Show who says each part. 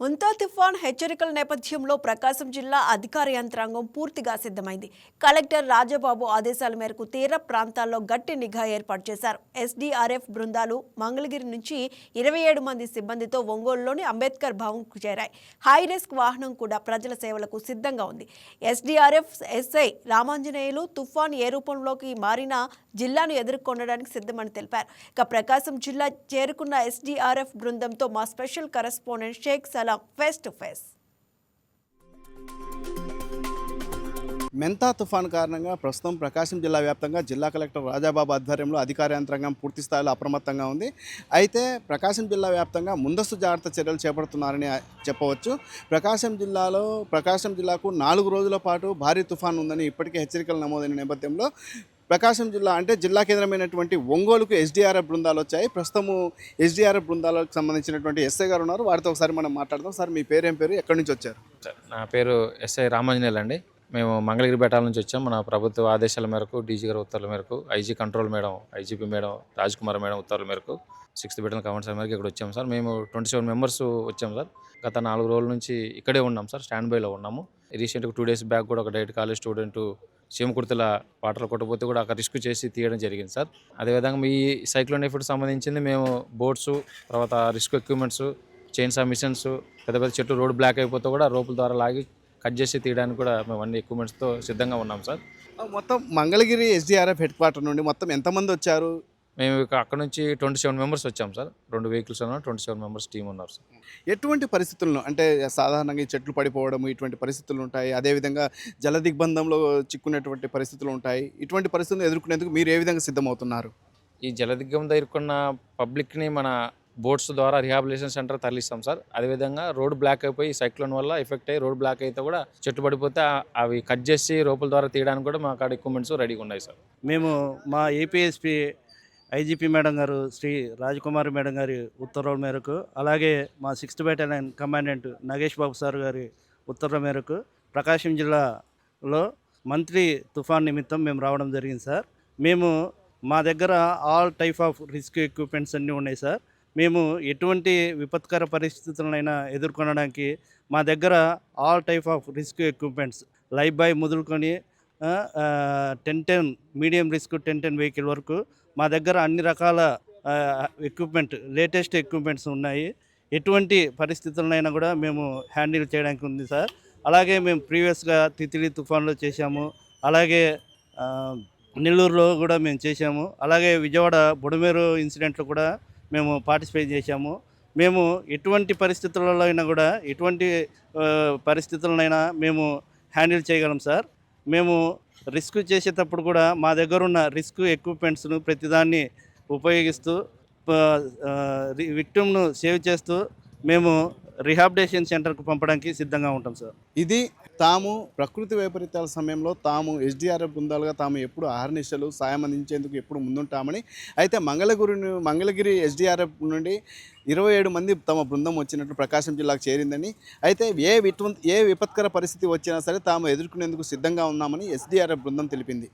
Speaker 1: ఉంతా తుఫాన్ హెచ్చరికల నేపథ్యంలో ప్రకాశం జిల్లా అధికార యంత్రాంగం పూర్తిగా సిద్ధమైంది. కలెక్టర్ రాజబాబు ఆదేశాల మేరకు తీర ప్రాంతాల్లో గట్టి నిఘా ఏర్పాటు చేశారు. ఎస్డీఆర్ఎఫ్ బృందాలు మంగళగిరి నుంచి ఇరవై ఏడు మంది సిబ్బందితో ఒంగోలులోని అంబేద్కర్ భవన్కు చేరాయి. హై రిస్క్ వాహనం కూడా ప్రజల సేవలకు సిద్ధంగా ఉంది. ఎస్డీఆర్ఎఫ్ ఎస్ఐ రామాంజనేయులు తుఫాన్ ఏ రూపంలోకి మారినా జిల్లాను ఎదుర్కొనడానికి సిద్ధమని తెలిపారు. ఇక ప్రకాశం జిల్లా చేరుకున్న ఎస్డీఆర్ఎఫ్ బృందంతో మా special correspondent Sheikh Salam face to face.
Speaker 2: Montha తుఫాన్ కారణంగా ప్రస్తుతం ప్రకాశం జిల్లా వ్యాప్తంగా జిల్లా కలెక్టర్ రాజాబాబు ఆధ్వర్యంలో అధికార యంత్రాంగం పూర్తి స్థాయిలో అప్రమత్తంగా ఉంది. అయితే ప్రకాశం జిల్లా వ్యాప్తంగా ముందస్తు జాగ్రత్త చర్యలు చేపడుతున్నారని చెప్పవచ్చు. ప్రకాశం జిల్లాలో ప్రకాశం జిల్లాకు నాలుగు రోజుల పాటు భారీ తుఫాన్ ఉందని ఇప్పటికే హెచ్చరికలు నమోదైన నేపథ్యంలో ప్రకాశం జిల్లా అంటే జిల్లా కేంద్రమైనటువంటి ఒంగోలుకు ఎస్డీఆర్ఎఫ్ బృందాలు వచ్చాయి. ప్రస్తుతము ఎస్డీఆర్ఎఫ్ బృందాలకు సంబంధించినటువంటి ఎస్ఐ గారు ఉన్నారు. వారితో ఒకసారి మనం మాట్లాడదాం. సార్ మీ పేరు ఏం పేరు? ఎక్కడి నుంచి వచ్చారు?
Speaker 3: సార్ నా పేరు ఎస్ఐ రామాంజనేయులు అండి. మేము మంగళగిరి బేటాల నుంచి వచ్చాం. మన ప్రభుత్వ ఆదేశాల మేరకు డీజీ గారి ఉత్తర్వుల మేరకు IG control madam IGP madam Raj Kumar madam ఉత్తర్వుల మేరకు సిక్స్త్ బెటల్ కమాండ్ మేరకు ఇక్కడ వచ్చాం సార్. మేము ట్వంటీ సెవెన్ మెంబర్స్ వచ్చాం సార్. గత నాలుగు రోజుల నుంచి ఇక్కడే ఉన్నాం సార్. స్టాండ్ బైలో ఉన్నాము. రీసెంట్గా టూ డేస్ బ్యాక్ కూడా ఒక డైట్ కాలేజ్ స్టూడెంట్ చీమకుర్తల పాటలు కొట్టబోతే కూడా అక్కడ రిస్క్ చేసి తీయడం జరిగింది సార్. అదేవిధంగా మీ సైక్లోన్ ఎఫెక్ట్ సంబంధించింది మేము బోట్స్ తర్వాత రిస్క్ ఎక్విప్మెంట్స్ చైన్స్ మిషన్స్ పెద్ద పెద్ద చెట్లు రోడ్ బ్లాక్ అయిపోతే కూడా రోపుల ద్వారా లాగి కట్ చేసి తీయడానికి కూడా మేము అన్ని ఎక్విప్మెంట్స్తో సిద్ధంగా ఉన్నాం సార్.
Speaker 2: మొత్తం మంగళగిరి ఎస్డిఆర్ఎఫ్ హెడ్ క్వార్టర్ నుండి మొత్తం ఎంతమంది వచ్చారు?
Speaker 3: మేము ఇక అక్కడ నుంచి ట్వంటీ సెవెన్ మెంబర్స్ వచ్చాం సార్. రెండు వెహికల్స్ ఉన్నారు ట్వంటీ సెవెన్ మెంబర్స్ టీం ఉన్నారు సార్.
Speaker 2: ఎటువంటి పరిస్థితులను అంటే సాధారణంగా ఈ చెట్లు పడిపోవడం ఇటువంటి పరిస్థితులు ఉంటాయి. అదేవిధంగా జల దిగ్బంధంలో చిక్కున్నటువంటి పరిస్థితులు ఉంటాయి. ఇటువంటి పరిస్థితులను ఎదుర్కొనేందుకు మీరు ఏ విధంగా సిద్ధమవుతున్నారు?
Speaker 3: ఈ జలదిగ్గం దగ్గరుకున్న పబ్లిక్ని మన బోట్స్ ద్వారా రిహాబిలిటేషన్ సెంటర్ తరలిస్తాం సార్. అదేవిధంగా రోడ్ బ్లాక్ అయిపోయి సైక్లోన్ వల్ల ఎఫెక్ట్ అయ్యి రోడ్ బ్లాక్ అయితే కూడా చెట్టు పడిపోతే అవి కట్ చేసి రోపుల ద్వారా తీయడానికి కూడా మా కాడ ఎక్విప్మెంట్స్ రెడీగా ఉన్నాయి సార్.
Speaker 4: మేము మా ఏపీఎస్పి ఐజీపీ మేడం గారు శ్రీ రాజకుమారి మేడం గారి ఉత్తర్వుల మేరకు అలాగే మా sixth battalion commandant Nagesh Babu sir గారి ఉత్తర్వుల మేరకు ప్రకాశం జిల్లాలో మంత్లీ తుఫాన్ నిమిత్తం మేము రావడం జరిగింది సార్. మేము మా దగ్గర all type of risk equipments అన్నీ ఉన్నాయి సార్. మేము ఎటువంటి విపత్కర పరిస్థితులనైనా ఎదుర్కొనడానికి మా దగ్గర all type of risk equipments life buoy మొదలుకొని ten ten medium risk ten ten vehicle వరకు మా దగ్గర అన్ని రకాల ఎక్విప్మెంట్ లేటెస్ట్ ఎక్విప్మెంట్స్ ఉన్నాయి. ఎటువంటి పరిస్థితులనైనా కూడా మేము హ్యాండిల్ చేయడానికి ఉంది సార్. అలాగే మేము ప్రీవియస్గా తితిలి తుఫాన్లో చేశాము. అలాగే నెల్లూరులో కూడా మేము చేశాము. అలాగే విజయవాడ బుడమేరు ఇన్సిడెంట్లో కూడా మేము పార్టిసిపేట్ చేశాము. మేము ఎటువంటి పరిస్థితులలో అయినా కూడా ఎటువంటి పరిస్థితులనైనా మేము హ్యాండిల్ చేయగలం సార్. మేము రిస్క్ చేసేటప్పుడు కూడా మా దగ్గర ఉన్న రిస్క్ ఎక్విప్మెంట్స్ను ప్రతిదాన్ని ఉపయోగిస్తూ విక్టిమ్ను సేవ్ చేస్తూ మేము రిహాబిటేషన్ సెంటర్కు పంపడానికి సిద్ధంగా ఉంటాం సార్.
Speaker 2: ఇది తాము ప్రకృతి వైపరీత్యాల సమయంలో తాము ఎస్డీఆర్ఎఫ్ బృందాలుగా తాము ఎప్పుడు ఆహర్నిశలు సాయం అందించేందుకు ఎప్పుడు ముందుంటామని అయితే మంగళగిరి మంగళగిరి ఎస్డీఆర్ఎఫ్ నుండి ఇరవై ఏడు మంది తమ బృందం వచ్చినట్లు ప్రకాశం జిల్లాకు చేరిందని అయితే ఏ విటు ఏ విపత్కర పరిస్థితి వచ్చినా సరే తాము ఎదుర్కొనేందుకు సిద్ధంగా ఉన్నామని ఎస్డీఆర్ఎఫ్ బృందం తెలిపింది.